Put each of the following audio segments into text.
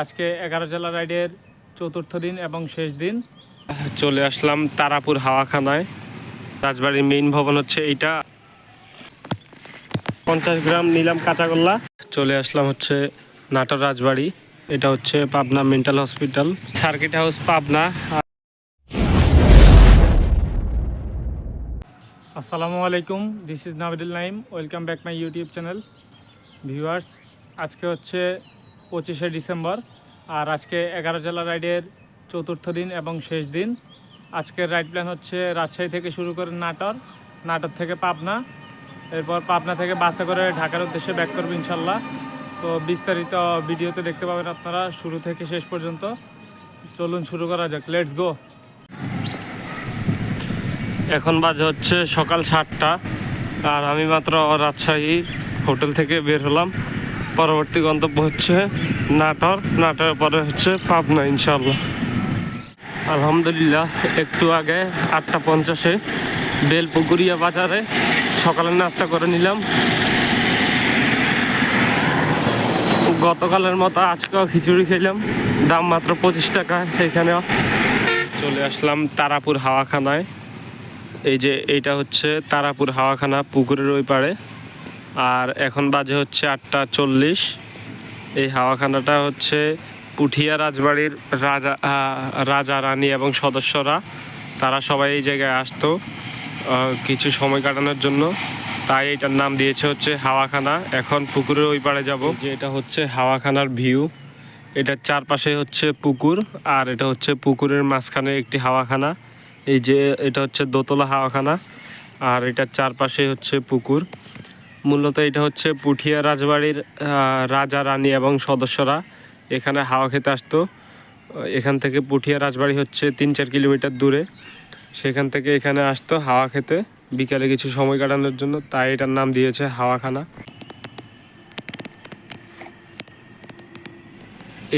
আজকে এগারো জেলা রাইডের চতুর্থ দিন এবং শেষ দিন। চলে আসলাম তারাপুর হাওয়াখানায়। রাজবাড়ির মেইন ভবন হচ্ছে এইটা। পঞ্চাশ গ্রাম নিলাম কাঁচাগোল্লা। চলে আসলাম হচ্ছে নাটোর রাজবাড়ি। এটা হচ্ছে Pabna mental hospital. Circuit house Pabna. আসসালামু আলাইকুম this is Nabidul Naim welcome back my YouTube channel viewers আজকে হচ্ছে পঁচিশে ডিসেম্বর আর আজকে এগারো জেলা রাইডের চতুর্থ দিন এবং শেষ দিন। আজকের রাইড প্ল্যান হচ্ছে রাজশাহী থেকে শুরু করে নাটোর নাটোর থেকে পাবনা, এরপর পাবনা থেকে বাসে করে ঢাকার উদ্দেশ্যে ব্যাক করব ইনশাল্লাহ। সো বিস্তারিত ভিডিওতে দেখতে পাবেন আপনারা শুরু থেকে শেষ পর্যন্ত। চলুন শুরু করা যাক লেটস গো এখন বাজে হচ্ছে সকাল সাতটা, আর আমি মাত্র রাজশাহী হোটেল থেকে বের হলাম। পরবর্তী গন্তব্য হচ্ছে নাটোর। নাটোরের পরে হচ্ছে পাবনা ইনশাল্লাহ আলহামদুলিল্লাহ, একটু আগে আটটা পঞ্চাশে বেলপুকুরিয়া বাজারে সকালে নাস্তা করে নিলাম। গতকালের মতো আজকেও খিচুড়ি খেলাম। দাম মাত্র পঁচিশ টাকা, এখানেও চলে আসলাম তারাপুর হাওয়াখানায়। এই যে, এইটা হচ্ছে তারাপুর হাওয়াখানা, পুকুরের ওই পাড়ে। আর এখন বাজে হচ্ছে আটটা চল্লিশ। এই হাওয়াখানাটা হচ্ছে পুঠিয়া রাজবাড়ির রাজা রাজা, রানী এবং সদস্যরা। তারা সবাই এই জায়গায় আসতো কিছু সময় কাটানোর জন্য। তাই এটার নাম দিয়েছে হচ্ছে হাওয়াখানা। এখন পুকুরের ওই পাড়ে যাব। যে এটা হচ্ছে হাওয়াখানার ভিউ। এটার চারপাশে হচ্ছে পুকুর আর এটা হচ্ছে পুকুরের মাঝখানে একটি হাওয়াখানা। এই যে এটা হচ্ছে দোতলা হাওয়াখানা আর এটার চারপাশে হচ্ছে পুকুর। মূলত এটা হচ্ছে পুঠিয়া রাজবাড়ির রাজা, রানী এবং সদস্যরা এখানে হাওয়া খেতে আসতো। এখান থেকে পুঠিয়া রাজবাড়ি হচ্ছে তিন চার কিলোমিটার দূরে। সেখান থেকে এখানে আসতো হাওয়া খেতে। বিকালে কিছু সময় কাটানোর জন্য তাই এটার নাম দিয়েছে হাওয়াখানা।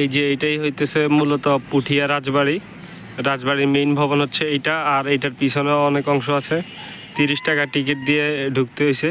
এই যে এইটাই হইতেছে মূলত পুঠিয়া রাজবাড়ি। রাজবাড়ির মেইন ভবন হচ্ছে এইটা, আর এইটার পিছনেও অনেক অংশ আছে। তিরিশ টাকা টিকিট দিয়ে ঢুকতে হয়েছে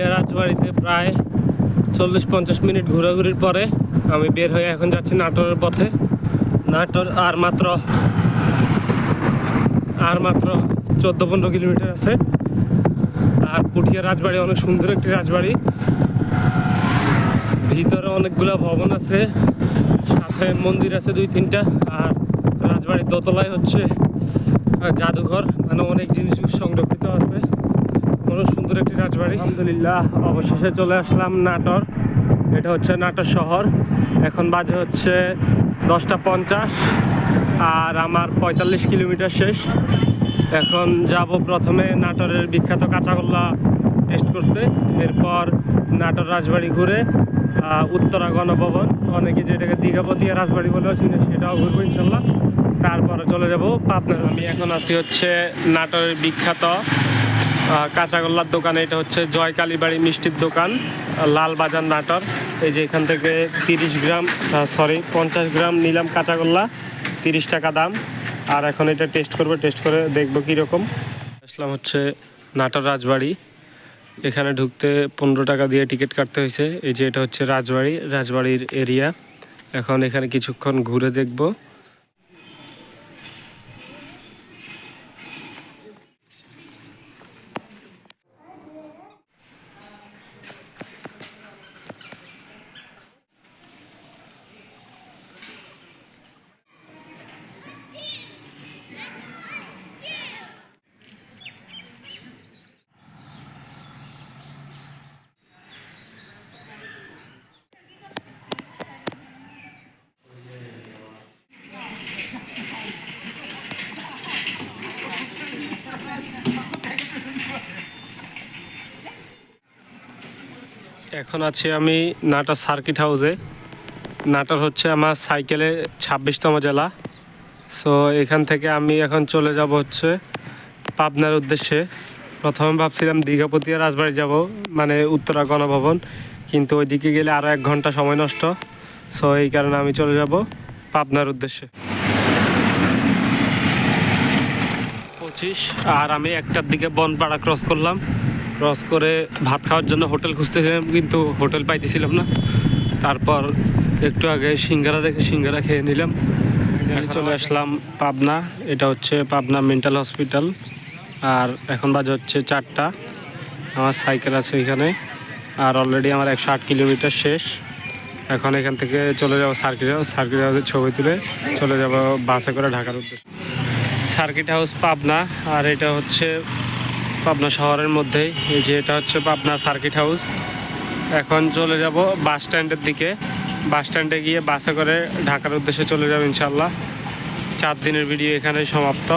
উঠিয়া রাজবাড়িতে প্রায় চল্লিশ পঞ্চাশ মিনিট ঘোরাঘুরির পরে আমি বের হয়ে এখন যাচ্ছি নাটোরের পথে। নাটোর আর মাত্র আর মাত্র চোদ্দ পনেরো কিলোমিটার আছে। আর পুঠিয়া রাজবাড়ি অনেক সুন্দর একটি রাজবাড়ি। ভিতরে অনেকগুলো ভবন আছে, সাথে মন্দির আছে দুই তিনটা, আর রাজবাড়ির দোতলায় হচ্ছে জাদুঘর। মানে অনেক জিনিস সংরক্ষিত আছে। অনেক সুন্দর একটি রাজবাড়ি। আলহামদুলিল্লাহ, অবশেষে চলে আসলাম নাটোর। এটা হচ্ছে নাটোর শহর। এখন বাজে হচ্ছে দশটা পঞ্চাশ আর আমার পঁয়তাল্লিশ কিলোমিটার শেষ। এখন যাব প্রথমে নাটোরের বিখ্যাত কাঁচাগোল্লা টেস্ট করতে। এরপর নাটোর রাজবাড়ি ঘুরে উত্তরা গণভবন। অনেকে যেটাকে দীঘাপতিয়া রাজবাড়ি বলেও চিনে, সেটাও ঘুরবো ইনশাল্লাহ। তারপরে চলে যাব পাবনা আমি এখন আছি হচ্ছে নাটোরের বিখ্যাত কাঁচাগোল্লার দোকান, এটা হচ্ছে জয় কালীবাড়ি মিষ্টির দোকান লাল বাজার নাটর। এই যে এখান থেকে তিরিশ গ্রাম সরি পঞ্চাশ গ্রাম নিলাম কাঁচাগোল্লা, তিরিশ টাকা দাম। আর এখন এটা টেস্ট করব টেস্ট করে দেখব কীরকম। আসলাম হচ্ছে নাটর রাজবাড়ি। এখানে ঢুকতে পনেরো টাকা দিয়ে টিকিট কাটতে হয়েছে। এই যে এটা হচ্ছে রাজবাড়ি, রাজবাড়ির এরিয়া এখন এখানে কিছুক্ষণ ঘুরে দেখব। এখন আছি আমি নাটার সার্কিট হাউসে নাটার হচ্ছে আমার সাইকেলে ছাব্বিশতম জেলা। সো এখান থেকে আমি এখন চলে যাব হচ্ছে পাবনার উদ্দেশ্যে। প্রথমে ভাবছিলাম দীঘাপতিয়া রাজবাড়ি যাব মানে উত্তরা গণভবন। কিন্তু ওইদিকে গেলে আরও এক ঘণ্টা সময় নষ্ট। সো এই কারণে আমি চলে যাব পাবনার উদ্দেশ্যে। পঁচিশ, আর আমি একটার দিকে বনপাড়া ক্রস করলাম। ক্রস করে ভাত খাওয়ার জন্য হোটেল খুঁজতেছিলাম কিন্তু হোটেল পাইতেছিলাম না। তারপর একটু আগে সিঙ্গারা দেখে সিঙ্গারা খেয়ে নিলাম। চলে আসলাম পাবনা। এটা হচ্ছে পাবনা মেন্টাল হসপিটাল। আর এখন বাজে হচ্ছে চারটা। আমার সাইকেল আছে এখানে আর অলরেডি আমার একশো আট কিলোমিটার শেষ। এখন এখান থেকে চলে যাব সার্কিট হাউস। সার্কিট হাউসের ছবি তুলে চলে যাব বাসে করে ঢাকার উদ্দেশ্যে। Circuit house Pabna. আর এটা হচ্ছে পাবনা শহরের মধ্যেই। এই যে এটা হচ্ছে পাবনা সার্কিট হাউস এখন চলে যাব বাস স্ট্যান্ডের দিকে। বাস স্ট্যান্ডে গিয়ে বাসে করে ঢাকার উদ্দেশ্যে চলে যাব ইনশাল্লাহ চার দিনের ভিডিও এখানে সমাপ্ত।